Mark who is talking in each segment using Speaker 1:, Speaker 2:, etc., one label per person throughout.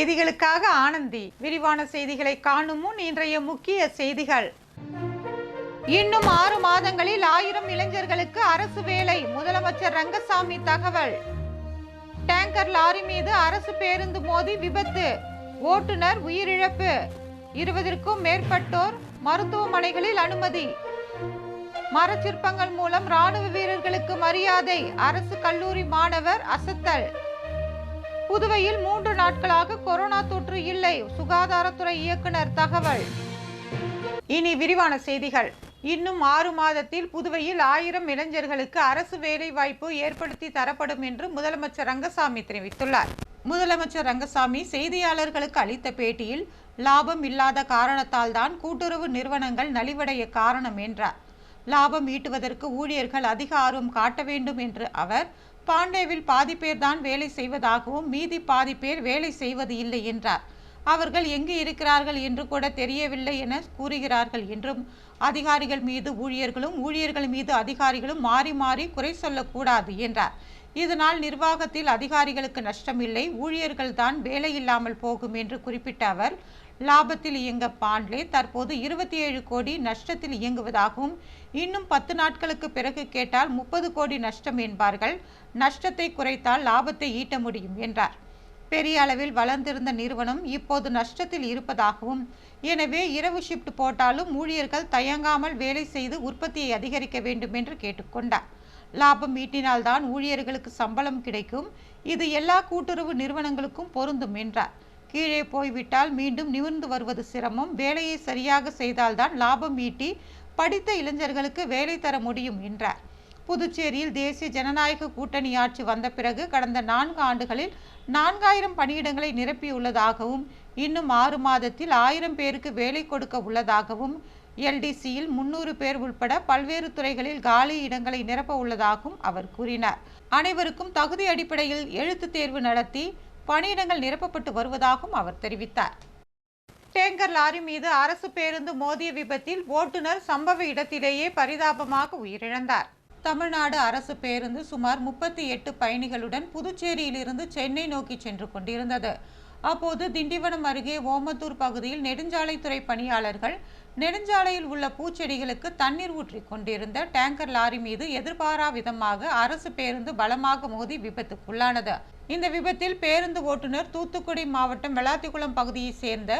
Speaker 1: செய்திகளுக்காக ஆனந்தி. விரிவான செய்திகளை காணும் முன் இன்றைய முக்கிய செய்திகள். இன்னும் ஆறு மாதங்களில் ஆயிரம் இளைஞர்களுக்கு அரசு வேலை முதலமைச்சர் ரங்கசாமி தகவல். டேங்கர் லாரி மீது அரசு பேருந்து மோதி விபத்து ஓட்டுநர் உயிரிழப்பு. இருபதற்கும் மேற்பட்டோர் மருத்துவமனைகளில் அனுமதி. மரச்சிற்பங்கள் மூலம் ராணுவ வீரர்களுக்கு மரியாதை அரசு கல்லூரி மாணவர் அசத்தல். புதுவையில் மூன்று நாட்களாக கொரோனா தொற்று இல்லை. சுகாதாரத்துறை இயக்குனர் தகவல். இனி விரிவான செய்திகள். இன்னும் ஆறு மாதத்தில் புதுவையில் ஆயிரம் இளைஞர்களுக்கு அரசு வேலை வாய்ப்பு ஏற்படுத்தி தரப்படும் என்று முதலமைச்சர் ரங்கசாமி தெரிவித்துள்ளார். முதலமைச்சர் ரங்கசாமி செய்தியாளர்களுக்கு அளித்த பேட்டியில் லாபம் இல்லாத காரணத்தால் தான் கூட்டுறவு நிறுவனங்கள் நலிவடைய காரணம் என்றார். லாபம் ஈட்டுவதற்கு ஊழியர்கள் அதிக ஆர்வம் காட்ட வேண்டும் என்று அவர் பாண்டேவில் பாதி பேர் தான் வேலை செய்வதாகவும் மீதி பாதி பேர் வேலை செய்வது இல்லை என்றார். அவர்கள் எங்கு இருக்கிறார்கள் என்று கூட தெரியவில்லை என கூறுகிறார்கள் என்றும் அதிகாரிகள் மீது ஊழியர்களும் ஊழியர்கள் மீது அதிகாரிகளும் மாறி மாறி குறை சொல்லக்கூடாது என்றார். இதனால் நிர்வாகத்தில் அதிகாரிகளுக்கு நஷ்டமில்லை ஊழியர்கள் தான் வேலை இல்லாமல் போகும் என்று குறிப்பிட்ட அவர் லாபத்தில் இயங்க பாண்ட்லே தற்போது இருபத்தி ஏழு கோடி நஷ்டத்தில் இயங்குவதாகவும் இன்னும் பத்து நாட்களுக்கு பிறகு கேட்டால் முப்பது கோடி நஷ்டம் என்பார்கள். நஷ்டத்தை குறைத்தால் லாபத்தை ஈட்ட முடியும் என்றார். பெரிய அளவில் வளர்ந்திருந்த நிறுவனம் இப்போது நஷ்டத்தில் இருப்பதாகவும் எனவே இரவு ஷிப்ட் போட்டாலும் ஊழியர்கள் தயங்காமல் வேலை செய்து உற்பத்தியை அதிகரிக்க வேண்டும் என்று கேட்டுக்கொண்டார். லாபம் ஈட்டினால்தான் ஊழியர்களுக்கு சம்பளம் கிடைக்கும். இது எல்லா கூட்டுறவு நிறுவனங்களுக்கும் பொருந்தும் என்றார். கீழே போய்விட்டால் மீண்டும் நிமிர்ந்து வருவது சிரமம். வேலையை சரியாக செய்தால்தான் லாபம் ஈட்டி படித்த இளைஞர்களுக்கு வேலை தர முடியும் என்றார். புதுச்சேரியில் தேசிய ஜனநாயக கூட்டணி ஆட்சி வந்த பிறகு கடந்த நான்கு ஆண்டுகளில் நான்காயிரம் பணியிடங்களை நிரப்பியுள்ளதாகவும் இன்னும் ஆறு மாதத்தில் ஆயிரம் பேருக்கு வேலை கொடுக்க உள்ளதாகவும் எல்டிசியில் முன்னூறு பேர் உட்பட பல்வேறு துறைகளில் காலி இடங்களை நிரப்ப உள்ளதாகவும் அவர் கூறினார். அனைவருக்கும் தகுதி அடிப்படையில் எழுத்து தேர்வு நடத்தி பணியிடங்கள் நிரப்பப்பட்டு வருவதாகவும் அவர் தெரிவித்தார். டேங்கர் லாரி மீது அரசு பேருந்து மோதிய விபத்தில் ஓட்டுநர் சம்பவ இடத்திலேயே பரிதாபமாக உயிரிழந்தார். தமிழ்நாடு அரசு பேருந்து சுமார் முப்பத்தி எட்டு பயணிகளுடன் புதுச்சேரியிலிருந்து சென்னை நோக்கி சென்று கொண்டிருந்தது. அப்போது திண்டிவனம் அருகே ஓமத்தூர் பகுதியில் நெடுஞ்சாலைத்துறை பணியாளர்கள் நெடுஞ்சாலையில் உள்ள பூச்செடிகளுக்கு தண்ணீர் ஊற்றி கொண்டிருந்த டேங்கர் லாரி மீது எதிர்பாரா விதமாக அரசு பேருந்து பலமாக மோதி விபத்துக்குள்ளானது. இந்த விபத்தில் பேருந்து ஓட்டுநர் தூத்துக்குடி மாவட்டம் வெளாத்திக்குளம் பகுதியைச் சேர்ந்த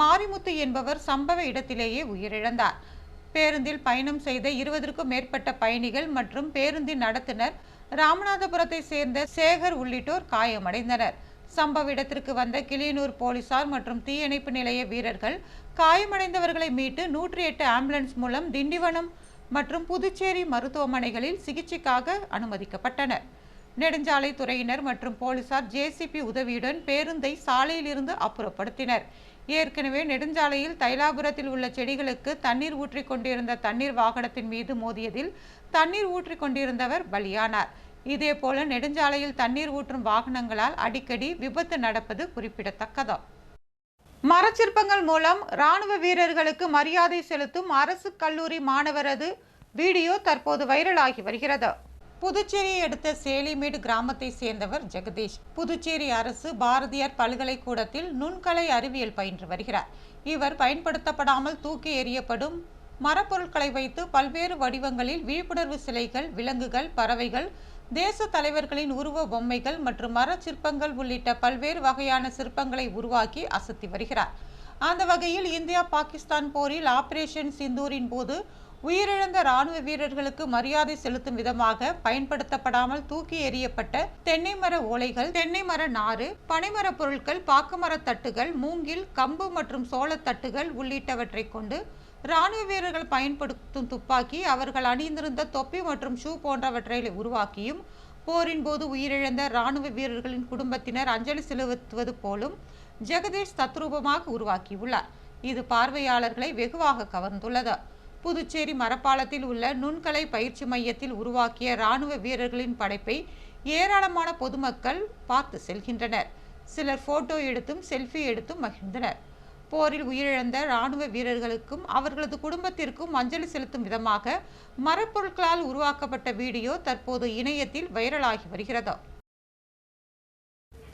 Speaker 1: மாரிமுத்து என்பவர் சம்பவ இடத்திலேயே உயிரிழந்தார். பேருந்தில் பயணம் செய்த இருபதற்கும் மேற்பட்ட பயணிகள் மற்றும் பேருந்தின் நடத்துனர் ராமநாதபுரத்தை சேர்ந்த சேகர் உள்ளிட்டோர் காயமடைந்தனர். சம்பவ இடத்திற்கு வந்த கிளியனூர் போலீசார் மற்றும் தீயணைப்பு நிலைய வீரர்கள் காயமடைந்தவர்களை மீட்டு நூற்றி எட்டு ஆம்புலன்ஸ் மூலம் திண்டிவனம் மற்றும் புதுச்சேரி மருத்துவமனைகளில் சிகிச்சைக்காக அனுமதிக்கப்பட்டனர். நெடுஞ்சாலை துறையினர் மற்றும் போலீசார் ஜேசிபி உதவியுடன் பேருந்தை சாலையிலிருந்து அப்புறப்படுத்தினர். ஏற்கனவே நெடுஞ்சாலையில் தைலாபுரத்தில் உள்ள செடிகளுக்கு தண்ணீர் ஊற்றிக் கொண்டிருந்த தண்ணீர் வாகனத்தின் மீது மோதியதில் தண்ணீர் ஊற்றி கொண்டிருந்தவர் பலியானார். இதேபோல நெடுஞ்சாலையில் தண்ணீர் ஊற்றும் வாகனங்களால் அடிக்கடி விபத்து நடப்பது குறிப்பிடத்தக்கது. மரச்சிற்பங்கள் மூலம் ராணுவ வீரர்களுக்கு மரியாதை செலுத்தும் அரசு கல்லூரி மாணவரது வீடியோ தற்போது வைரலாகி வருகிறது. புதுச்சேரியை அடுத்த சேலிமேடு கிராமத்தை சேர்ந்தவர் ஜெகதீஷ். புதுச்சேரி அரசு பாரதியார் பல்கலைக்கூடத்தில் நுண்கலை அறிவியல் பயின்று வருகிறார். இவர் பயன்படுத்தப்படாமல் தூக்கி எறியப்படும் மரப்பொருட்களை வைத்து பல்வேறு வடிவங்களில் விழிப்புணர்வு சிலைகள் விலங்குகள் பறவைகள் தேச தலைவர்களின் உருவ பொம்மைகள் மற்றும் மர சிற்பங்கள் உள்ளிட்ட பல்வேறு வகையான சிற்பங்களை உருவாக்கி அசத்தி வருகிறார். அந்த வகையில் இந்தியா பாகிஸ்தான் போரில் ஆபரேஷன் சிந்தூரின் போது உயிரிழந்த ராணுவ வீரர்களுக்கு மரியாதை செலுத்தும் விதமாக பயன்படுத்தப்படாமல் தூக்கி எறியப்பட்ட தென்னை மர ஓலைகள் தென்னை மர நாறு பனைமர பொருட்கள் பாக்குமர தட்டுகள் மூங்கில் கம்பு மற்றும் சோளத்தட்டுகள் உள்ளிட்டவற்றை கொண்டு ராணுவ வீரர்கள் பயன்படுத்தும் துப்பாக்கி அவர்கள் அணிந்திருந்த தொப்பி மற்றும் ஷூ போன்றவற்றை உருவாக்கியும் போரின் போது உயிரிழந்த ராணுவ வீரர்களின் குடும்பத்தினர் அஞ்சலி செலுத்துவது போலும் ஜெகதீஷ் தத்ரூபமாக உருவாக்கியுள்ளார். இது பார்வையாளர்களை வெகுவாக கவர்ந்துள்ளது. புதுச்சேரி மரப்பாலத்தில் உள்ள நுண்கலை பயிற்சி மையத்தில் உருவாக்கிய ராணுவ வீரர்களின் படைப்பை ஏராளமான பொதுமக்கள் பார்த்து செல்கின்றனர். சிலர் போட்டோ எடுத்தும் செல்ஃபி எடுத்தும் மகிழ்ந்தனர். போரில் உயிரிழந்த ராணுவ வீரர்களுக்கும் அவர்களது குடும்பத்திற்கும் அஞ்சலி செலுத்தும் விதமாக மரப்பொருட்களால் உருவாக்கப்பட்ட வீடியோ தற்போது இணையத்தில் வைரலாகி வருகிறது.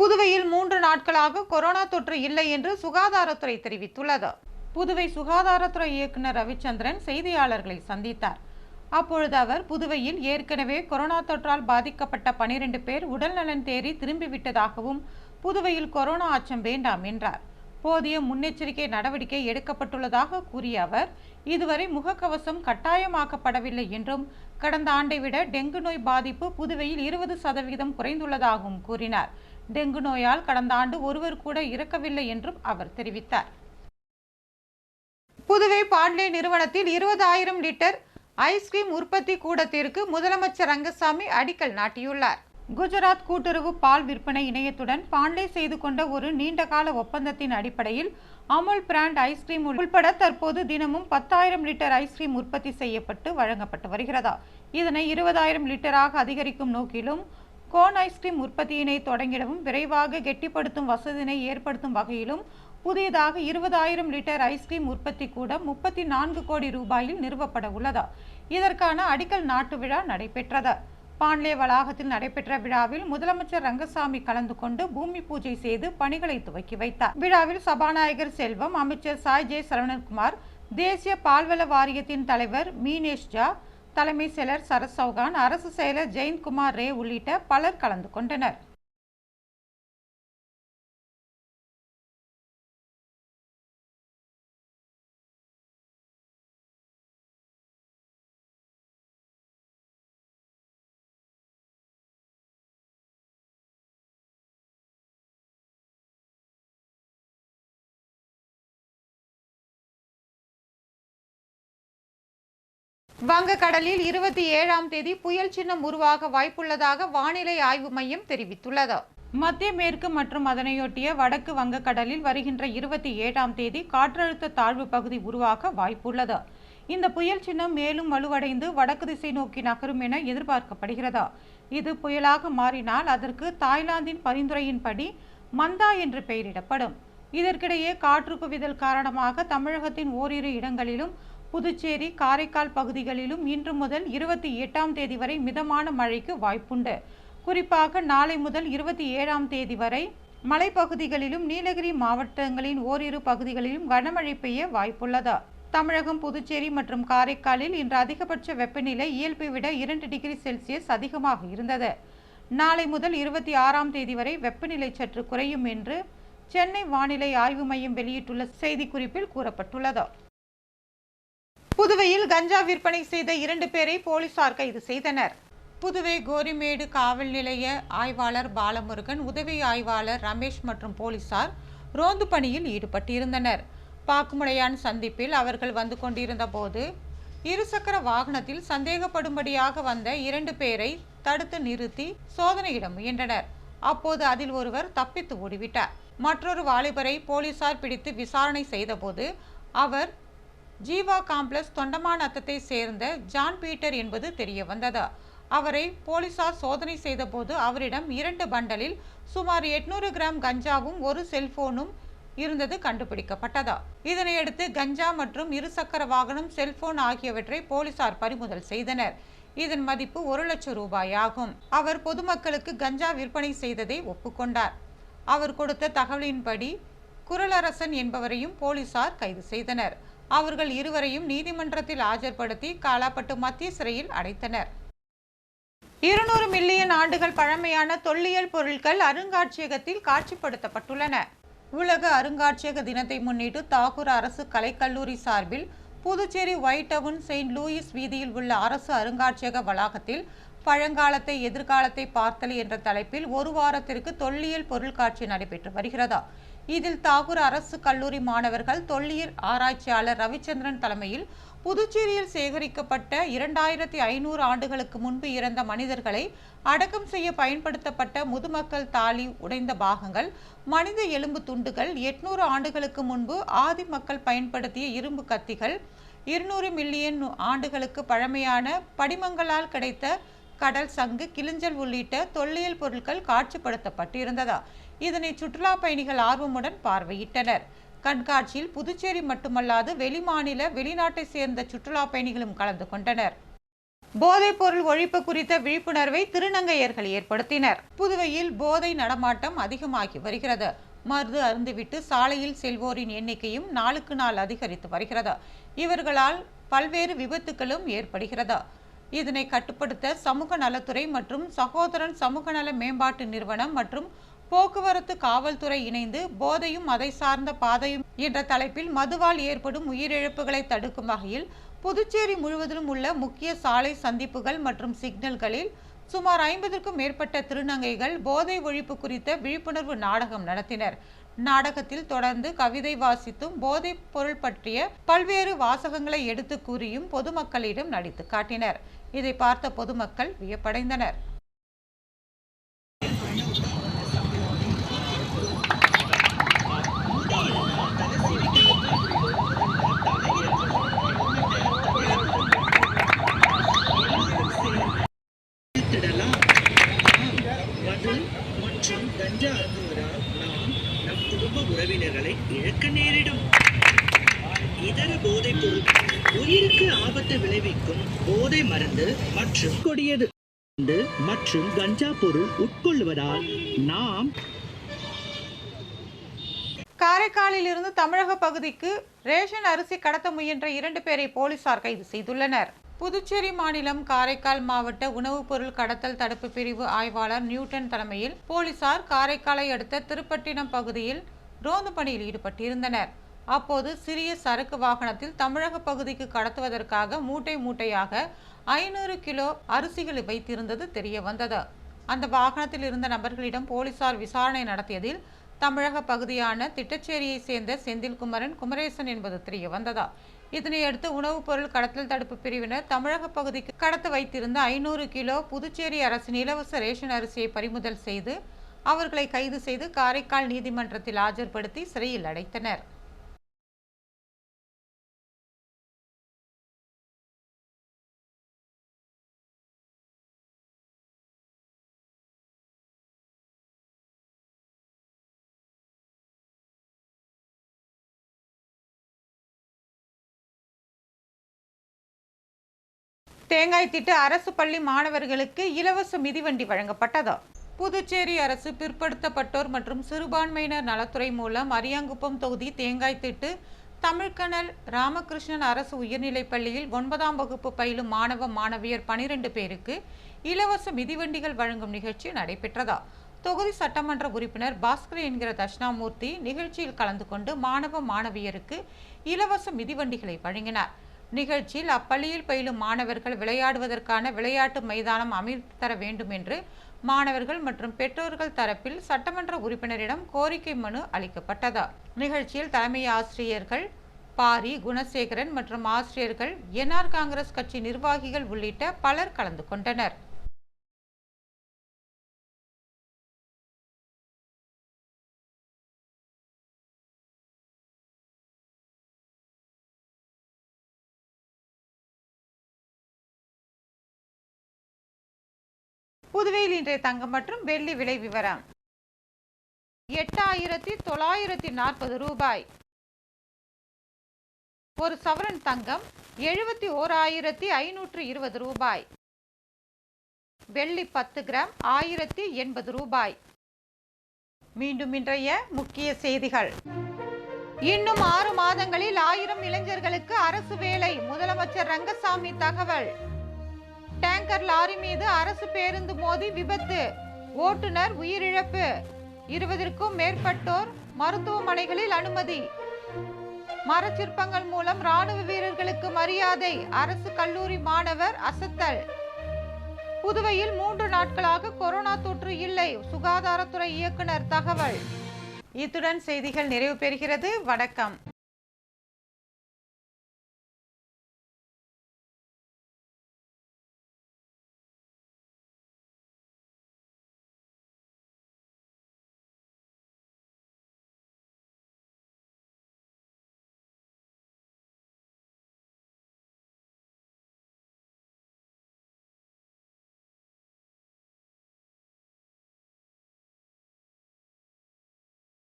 Speaker 1: புதுவையில் மூன்று நாட்களாக கொரோனா தொற்று இல்லை என்று சுகாதாரத்துறை தெரிவித்துள்ளது. புதுவை சுகாதாரத்துறை இயக்குனர் ரவிச்சந்திரன் செய்தியாளர்களை சந்தித்தார். அப்பொழுது அவர் புதுவையில் ஏற்கனவே கொரோனா தொற்றால் பாதிக்கப்பட்ட பனிரெண்டு பேர் உடல்நலன் தேறி திரும்பிவிட்டதாகவும் புதுவையில் கொரோனா அச்சம் வேண்டாம் என்றார். போதிய முன்னெச்சரிக்கை நடவடிக்கை எடுக்கப்பட்டுள்ளதாக கூறிய அவர் இதுவரை முகக்கவசம் கட்டாயமாக்கப்படவில்லை என்றும் கடந்த ஆண்டை விட டெங்கு நோய் பாதிப்பு புதுவையில் இருபது சதவீதம் குறைந்துள்ளதாகவும் கூறினார். டெங்கு நோயால் கடந்த ஆண்டு ஒருவர் கூட இறக்கவில்லை என்றும் அவர் தெரிவித்தார். புதுவை பாண்லே நிறுவனத்தில் இருபதாயிரம் லிட்டர் ஐஸ்கிரீம் உற்பத்தி கூடத்திற்கு முதலமைச்சர் ரங்கசாமி அடிக்கல் நாட்டியுள்ளார். குஜராத் கூட்டுறவு பால் விற்பனை இணையத்துடன் பாண்லே செய்து கொண்ட ஒரு நீண்டகால ஒப்பந்தத்தின் அடிப்படையில் அமுல் பிராண்ட் ஐஸ்கிரீம் உள்பட தற்போது தினமும் பத்தாயிரம் லிட்டர் ஐஸ்கிரீம் உற்பத்தி செய்யப்பட்டு வழங்கப்பட்டு வருகிறதா? இதனை இருபதாயிரம் லிட்டராக அதிகரிக்கும் நோக்கிலும் கோன் ஐஸ்கிரீம் உற்பத்தியினை தொடங்கிடவும் விரைவாக கெட்டிப்படுத்தும் வசதியினை ஏற்படுத்தும் வகையிலும் புதியதாக இருபதாயிரம் லிட்டர் ஐஸ்கிரீம் உற்பத்தி கூட முப்பத்தி நான்கு கோடி ரூபாயில் நிறுவப்பட உள்ளதா. இதற்கான அடிக்கல் நாட்டு விழா நடைபெற்றது. பாண்லே வளாகத்தில் நடைபெற்ற விழாவில் முதலமைச்சர் ரங்கசாமி கலந்து கொண்டு பூமி பூஜை செய்து பணிகளை துவக்கி வைத்தார். விழாவில் சபாநாயகர் செல்வம் அமைச்சர் சாய் ஜெய் சரவணன்குமார் தேசிய பால்வள வாரியத்தின் தலைவர் மீனேஷ் ஜா தலைமை செயலர் சரத் சௌகான் அரசு செயலர் ஜெயந்த்குமார் ரே உள்ளிட்ட பலர் கலந்து கொண்டனர். வங்கக்கடலில் இருபத்தி ஏழாம் தேதி புயல் சின்னம் உருவாக வாய்ப்புள்ளதாக வானிலை ஆய்வு மையம் தெரிவித்துள்ளது. மத்திய மேற்கு மற்றும் அதனையொட்டிய வடக்கு வங்கக்கடலில் வருகின்ற இருபத்தி ஏழாம் தேதி காற்றழுத்த தாழ்வு பகுதி உருவாக வாய்ப்புள்ளது. இந்த புயல் சின்னம் மேலும் வலுவடைந்து வடக்கு திசை நோக்கி நகரும் என எதிர்பார்க்கப்படுகிறது. இது புயலாக மாறினால் அதற்கு தாய்லாந்தின் பரிந்துரையின்படி மந்தா என்று பெயரிடப்படும். இதற்கிடையே காற்று குவிதல் காரணமாக தமிழகத்தின் ஓரிரு இடங்களிலும் புதுச்சேரி காரைக்கால் பகுதிகளிலும் இன்று முதல் இருபத்தி எட்டாம் தேதி வரை மிதமான மழைக்கு வாய்ப்புண்டு. குறிப்பாக நாளை முதல் இருபத்தி ஏழாம் தேதி வரை மலைப்பகுதிகளிலும் நீலகிரி மாவட்டங்களின் ஓரிரு பகுதிகளிலும் கனமழை பெய்ய வாய்ப்புள்ளதா. தமிழகம் புதுச்சேரி மற்றும் காரைக்காலில் இன்று அதிகபட்ச வெப்பநிலை இயல்பை விட இரண்டு டிகிரி செல்சியஸ் அதிகமாக இருந்தது. நாளை முதல் இருபத்தி ஆறாம் தேதி வரை வெப்பநிலை சற்று குறையும் என்று சென்னை வானிலை ஆய்வு மையம் வெளியிட்டுள்ள செய்திக்குறிப்பில் கூறப்பட்டுள்ளது. புதுவையில் கஞ்சா விற்பனை செய்த இரண்டு பேரை போலீசார் கைது செய்தனர். புதுவை கோரிமேடு காவல் நிலைய ஆய்வாளர் பாலமுருகன் உதவி ஆய்வாளர் ரமேஷ் மற்றும் போலீசார் ரோந்து பணியில் ஈடுபட்டிருந்தனர். பாக்குமுடையான் சந்திப்பில் அவர்கள் வந்து கொண்டிருந்த போது இருசக்கர வாகனத்தில் சந்தேகப்படும்படியாக வந்த இரண்டு பேரை தடுத்து நிறுத்தி சோதனையிட முயன்றனர். அப்போது அதில் ஒருவர் தப்பித்து ஓடிவிட்டார். மற்றொரு வாலிபரை போலீசார் பிடித்து விசாரணை செய்தபோது அவர் ஜீவா காம்ப்ளெக்ஸ் தொண்டமான் அத்தத்தை சேர்ந்த ஜான் பீட்டர் என்பது தெரிய வந்தது அவரை போலீசார் சோதனை செய்தபோது அவரிடம் இரண்டு பண்டலில் சுமார் எட்நூறு கிராம் கஞ்சாவும் ஒரு செல்போனும் இருந்தது கண்டுபிடிக்கப்பட்டதா. இதனையடுத்து கஞ்சா மற்றும் இருசக்கர வாகனம் செல்போன் ஆகியவற்றை போலீசார் பறிமுதல் செய்தனர். இதன் மதிப்பு ஒரு லட்சம் ரூபாய் ஆகும் அவர் பொதுமக்களுக்கு கஞ்சா விற்பனை செய்ததை ஒப்புக்கொண்டார். அவர் கொடுத்த தகவலின்படி குரலரசன் என்பவரையும் போலீசார் கைது செய்தனர். அவர்கள் இருவரையும் நீதிமன்றத்தில் ஆஜர்படுத்தி காலாப்பட்டு மத்திய சிறையில் அடைத்தனர். இருநூறு மில்லியன் ஆண்டுகள் பழமையான தொல்லியல் பொருட்கள் அருங்காட்சியகத்தில் காட்சிப்படுத்தப்பட்டுள்ளன. உலக அருங்காட்சியக தினத்தை முன்னிட்டு தாகூர் அரசு கலைக்கல்லூரி சார்பில் Puducherry White Town Saint Louis வீதியில் உள்ள அரசு அருங்காட்சியக வளாகத்தில் பழங்காலத்தை எதிர்காலத்தை பார்த்தல் என்ற தலைப்பில் ஒரு வாரத்திற்கு தொல்லியல் பொருள் காட்சி நடைபெற்று வருகிறதா? இதில் தாகூர் அரசு கல்லூரி மாணவர்கள் தொல்லியல் ஆராய்ச்சியாளர் ரவிச்சந்திரன் தலைமையில் புதுச்சேரியில் சேகரிக்கப்பட்ட இரண்டாயிரத்தி ஐநூறு ஆண்டுகளுக்கு முன்பு இறந்த மனிதர்களை அடக்கம் செய்ய பயன்படுத்தப்பட்ட முதுமக்கள் தாலி உடைந்த பாகங்கள் மனித எலும்பு துண்டுகள் எட்நூறு ஆண்டுகளுக்கு முன்பு ஆதி மக்கள் பயன்படுத்திய இரும்பு கத்திகள் இருநூறு மில்லியன் ஆண்டுகளுக்கு பழமையான படிமங்களால் கிடைத்த கடல் சங்கு கிளிஞ்சல் உள்ளிட்ட தொல்லியல் பொருட்கள் காட்சிப்படுத்தப்பட்டிருந்ததா? இதனை சுற்றுலா பயணிகள் ஆர்வமுடன் பார்வையிட்டனர். கண்காட்சியில் புதுச்சேரி மட்டுமல்லாது வெளிமாநில வெளிநாட்டை சேர்ந்த சுற்றுலா பயணிகளும் கலந்து கொண்டனர். போதைப் பொருள் ஒழிப்பு குறித்த விழிப்புணர்வை திருநங்கையர்கள் ஏற்படுத்தினர். புதுவையில் போதை நடமாட்டம் அதிகமாகி வருகிறது. மருந்து அருந்துவிட்டு சாலையில் செல்வோரின் எண்ணிக்கையும் நாளுக்கு நாள் அதிகரித்து வருகிறது. இவர்களால் பல்வேறு விபத்துகளும் ஏற்படுகிறது. இதனை கட்டுப்படுத்த சமூக நலத்துறை மற்றும் சகோதரன் சமூக நல மேம்பாட்டு நிறுவனம் மற்றும் போக்குவரத்து காவல்துறை இணைந்து போதையும் அதை சார்ந்த பாதையும் என்ற தலைப்பில் மதுவால் ஏற்படும் உயிரிழப்புகளை தடுக்கும் வகையில் புதுச்சேரி முழுவதிலும் உள்ள முக்கிய சாலை சந்திப்புகள் மற்றும் சிக்னல்களில் சுமார் ஐம்பதுக்கும் மேற்பட்ட திருநங்கைகள் போதை ஒழிப்பு குறித்த விழிப்புணர்வு நாடகம் நடத்தினர். நாடகத்தில் தொடர்ந்து கவிதை வாசித்தும் போதைப் பொருள் பற்றிய பல்வேறு வாசகங்களை எடுத்து கூறியும் பொதுமக்களிடம் நடித்து காட்டினர். இதை பார்த்த பொதுமக்கள் வியப்படைந்தனர்
Speaker 2: திடலாம் மது மற்றும் கஞ்சா அருந்துவதால் நாம் நம் குடும்ப உறவினர்களை இழக்க நேரிடும். இதர போதைப் பொருட்கள் உயிருக்கு ஆபத்து விளைவிக்கும் போதை மருந்து மற்றும் கொடியது மற்றும் கஞ்சா பொருள் உட்கொள்வதால் நாம்
Speaker 1: காரைக்காலில் இருந்து தமிழக பகுதிக்கு ரேஷன் அரிசி கடத்த முயன்ற இரண்டு பேரை போலீசார் கைது செய்துள்ளனர். புதுச்சேரி மாநிலம் காரைக்கால் மாவட்ட உணவுப் பொருள் கடத்தல் தடுப்பு பிரிவு ஆய்வாளர் நியூட்டன் தலைமையில் போலீசார் காரைக்காலை அடுத்த திருப்பட்டினம் பகுதியில் ரோந்து பணியில் ஈடுபட்டிருந்தனர். அப்போது சிறிய சரக்கு வாகனத்தில் தமிழக பகுதிக்கு கடத்துவதற்காக மூட்டை மூட்டையாக ஐநூறு கிலோ அரிசிகளை வைத்திருந்தது தெரிய வந்தது அந்த வாகனத்தில் இருந்த நபர்களிடம் போலீசார் விசாரணை நடத்தியதில் தமிழக பகுதியான திட்டச்சேரியை சேர்ந்த செந்தில்குமரன் குமரேசன் என்பது தெரிய வந்ததா இதனையடுத்து உணவுப் பொருள் கடத்தல் தடுப்பு பிரிவினர் தமிழக பகுதிக்கு கடத்த வைத்திருந்த ஐநூறு கிலோ புதுச்சேரி அரசின் இலவச ரேஷன் அரிசியை பறிமுதல் செய்து அவர்களை கைது செய்து காரைக்கால் நீதிமன்றத்தில் ஆஜர்படுத்தி சிறையில் அடைத்தனர். தேங்காய் திட்டு அரசு பள்ளி மாணவர்களுக்கு இலவச மிதிவண்டி வழங்கப்பட்டது. புதுச்சேரி அரசு பிற்படுத்தப்பட்டோர் மற்றும் சிறுபான்மையினர் நலத்துறை மூலம் அரியாங்குப்பம் தொகுதி தேங்காய் தமிழ்கணல் தமிழ்கனல் ராமகிருஷ்ணன் அரசு உயர்நிலைப் பள்ளியில் ஒன்பதாம் வகுப்பு பயிலும் மாணவ மாணவியர் பனிரெண்டு பேருக்கு இலவச மிதிவண்டிகள் வழங்கும் நிகழ்ச்சி நடைபெற்றதா? தொகுதி சட்டமன்ற உறுப்பினர் பாஸ்கர் என்கிற தட்சிணாமூர்த்தி நிகழ்ச்சியில் கலந்து கொண்டு மாணவ மாணவியருக்கு இலவச மிதிவண்டிகளை வழங்கினார். நிகழ்ச்சியில் அப்பள்ளியில் பயிலும் மாணவர்கள் விளையாடுவதற்கான விளையாட்டு மைதானம் அமைத்து தர வேண்டும் என்று மாணவர்கள் மற்றும் பெற்றோர்கள் தரப்பில் சட்டமன்ற உறுப்பினரிடம் கோரிக்கை மனு அளிக்கப்பட்டது. நிகழ்ச்சியில் தலைமை ஆசிரியர்கள் பாரி குணசேகரன் மற்றும் ஆசிரியர்கள் என்ஆர் காங்கிரஸ் கட்சி நிர்வாகிகள் உள்ளிட்ட பலர் கலந்து கொண்டனர். புதுவையில் இன்றைய தங்கம் மற்றும் வெள்ளி விலை விவரம். எட்டாயிரத்தி தொள்ளாயிரத்தி நாற்பது ரூபாய். ஒரு சவரன் தங்கம் எழுபத்தி ஓராயிரத்தி ஐநூற்று இருபது ரூபாய். வெள்ளி பத்து கிராம் ஆயிரத்தி எண்பது ரூபாய். மீண்டும் இன்றைய முக்கிய செய்திகள். இன்னும் ஆறு மாதங்களில் ஆயிரம் இளைஞர்களுக்கு அரசு வேலை. முதலமைச்சர் ரங்கசாமி தகவல். டேங்கர் லாரி மீது அரசு பேருந்து மோதி விபத்து. ஓட்டுநர் உயிரிழப்பு. இருபதற்கும் மேற்பட்டோர் மருத்துவமனைகளில் அனுமதி. மரச்சிற்பங்கள் மூலம் ராணுவ வீரர்களுக்கு மரியாதை அரசு கல்லூரி மாணவர் அசத்தல். புதுவையில் மூன்று நாட்களாக கொரோனா தொற்று இல்லை சுகாதாரத்துறை இயக்குனர் தகவல். இத்துடன் செய்திகள் நிறைவு பெறுகிறது. வணக்கம்.